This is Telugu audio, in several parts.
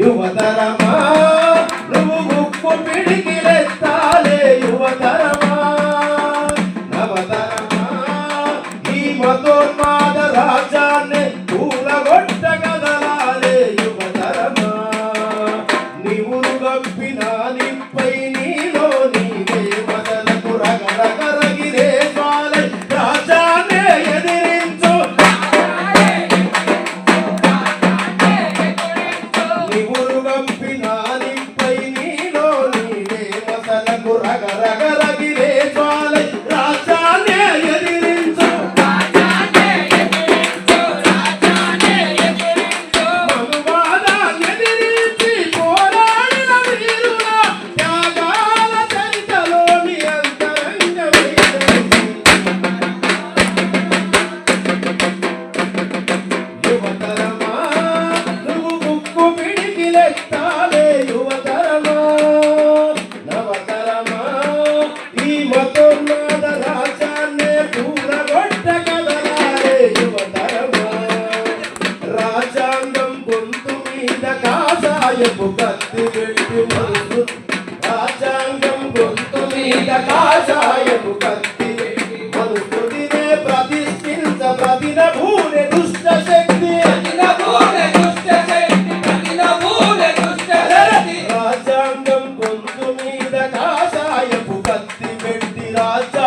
యువతరమా? నువ్వు ముక్కు పిడికిలెత్తాలే యువతరమా? నవతరమా? ఈ మతోన్మాద రాజా గొంతు మీద కాషాయపు కత్తి పెట్టి మరుసు రాజ్యాంగం గొంతు మీద కాషాయపు కత్తి పెట్టి మరుసు దినే ప్రతిష్ఠించ ప్రతిన భూని దుష్ట శక్తి. రాజ్యాంగం గొంతు మీద కాషాయపు కత్తి పెట్టి రాజ్యాంగం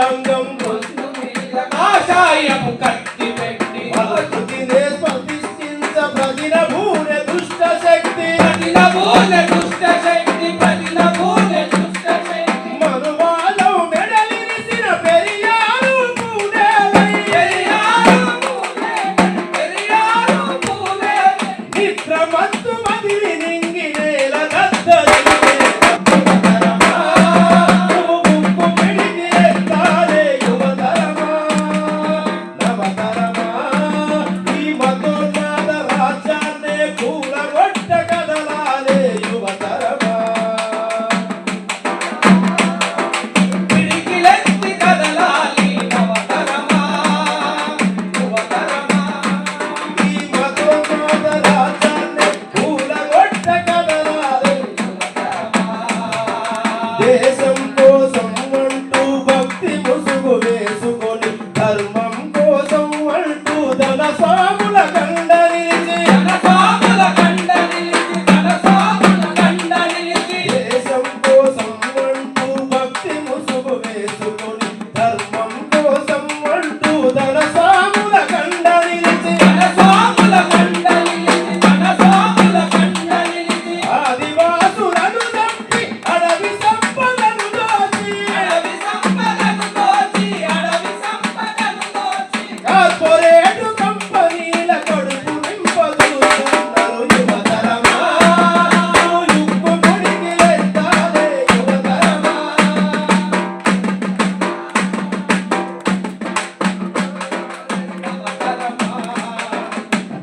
amor de usted, Señor.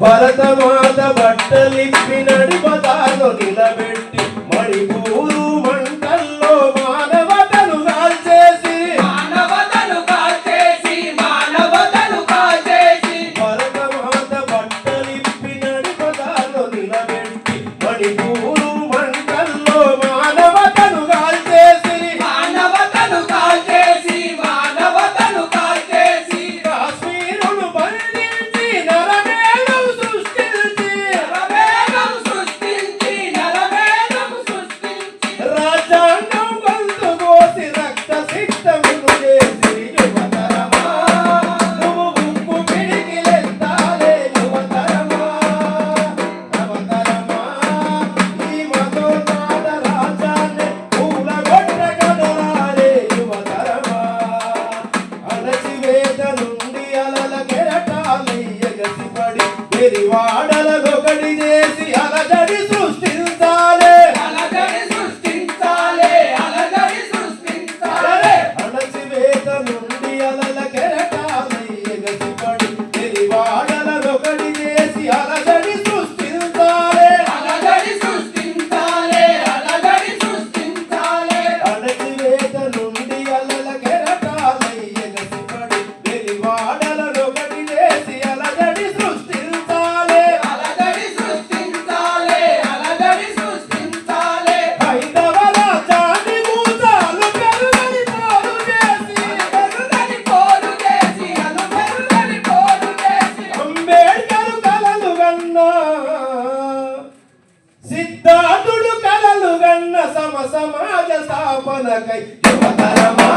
Bharatmata బట్టలిప్పి నడిపదాను నిలబెట్టి సమాజ స్థాపనకై యువతరమా.